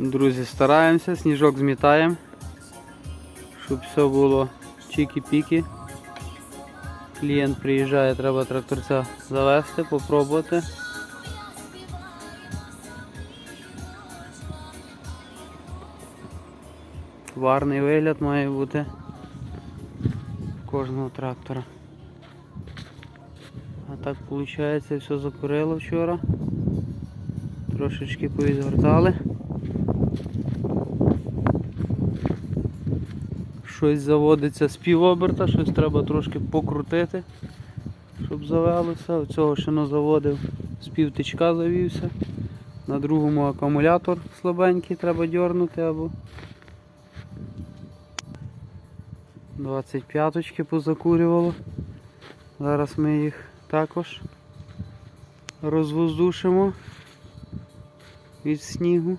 Друзі, стараємося, сніжок змітаємо, щоб все було чікі-піки. Клієнт приїжджає, треба тракторця завести, попробувати. Варний вигляд має бути кожного трактора. А так виходить, все закурило вчора. Трошечки повідгортали. Щось заводиться з півоберта, щось треба трошки покрутити, щоб завелося. Оцього ще не заводив, з півтичка завівся. На другому акумулятор слабенький треба дьорнути або 25-очки позакурювало. Зараз ми їх також розвоздушимо від снігу.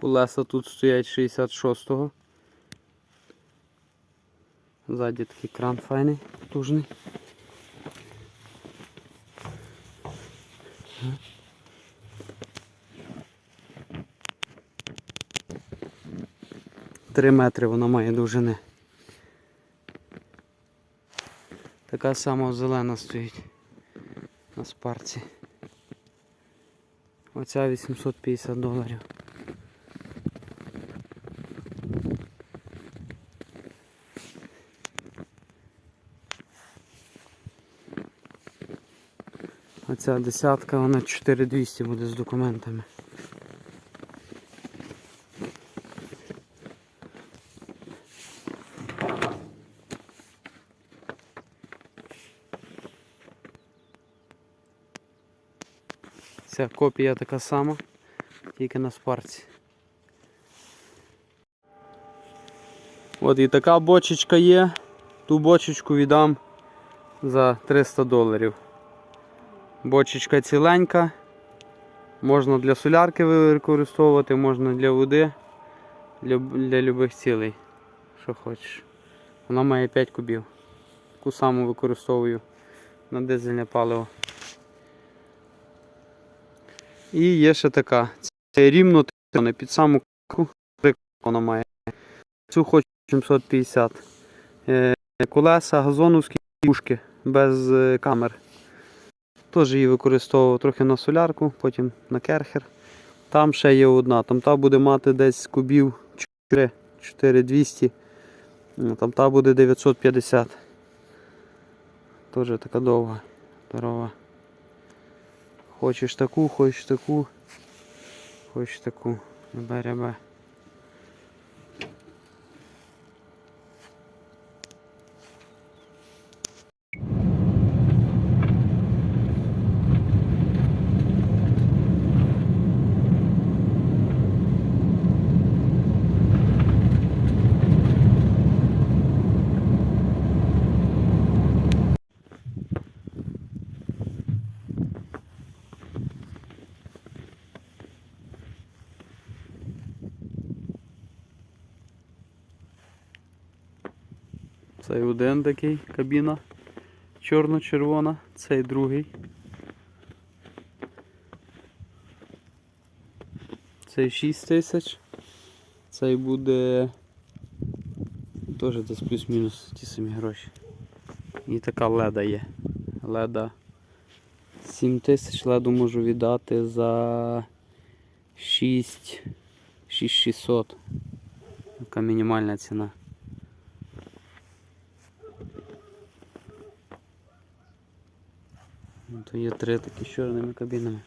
Колеса тут стоять 66-го. Ззаді такий кран файний, потужний. Три метри вона має довжини. Така сама зелена стоїть на спарці. Оця 850 доларів. Оця десятка, вона 4200 буде з документами. Ця копія така сама, тільки на спарці. От і така бочечка є. Ту бочечку віддам за 300 доларів. Бочечка ціленька. Можна для солярки використовувати, можна для води, для, для любих цілей, що хочеш. Вона має 5 кубів. Таку саму використовую на дизельне паливо. І є ще така. Це рівно під саму к**ку вона має. Цю хочу 750. Е, колеса, газоновські пушки без е, камер. Теж її використовував трохи на солярку, потім на керхер. Там ще є одна, там та буде мати десь кубів 4, 4200. Ну, Там та буде 950. Теж така довга, здорова. Хочеш таку, хочеш таку, хочеш таку. Ребе-ребе. Цей один такий кабіна чорно-червона, цей другий. Цей 6 тисяч. Цей буде теж десь плюс-мінус ті самі гроші. І така леда є. Леда 7 тисяч леду можу віддати за 6 6600. Така мінімальна ціна. То є три такі з чорними кабінами.